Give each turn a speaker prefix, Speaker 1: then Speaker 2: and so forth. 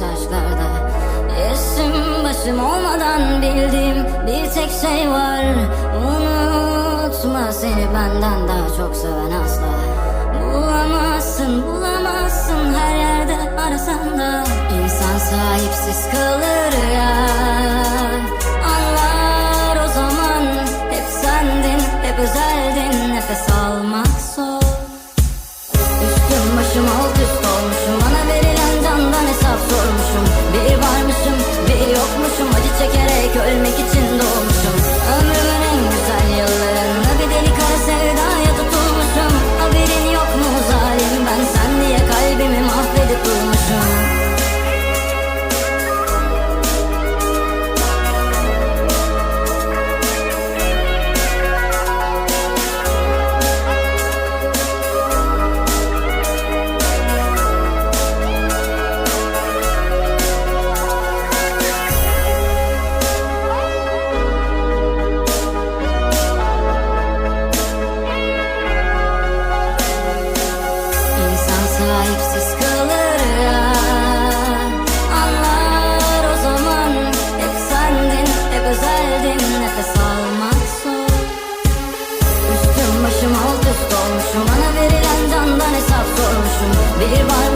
Speaker 1: saçlarda. Esim başım olmadan bildiğim bir tek şey var. Unutma seni benden daha çok seven asla. Bulamazsın bulamazsın her yerde arasan da. İnsan sahipsiz kalır ya. Anlar o zaman hep sendin hep özeldin. Nefes almak zor. Üstüm başım alt üst olmuş. Başım alt olmuşum Bana verilen candan hesap sormuşum. Bir varmışım,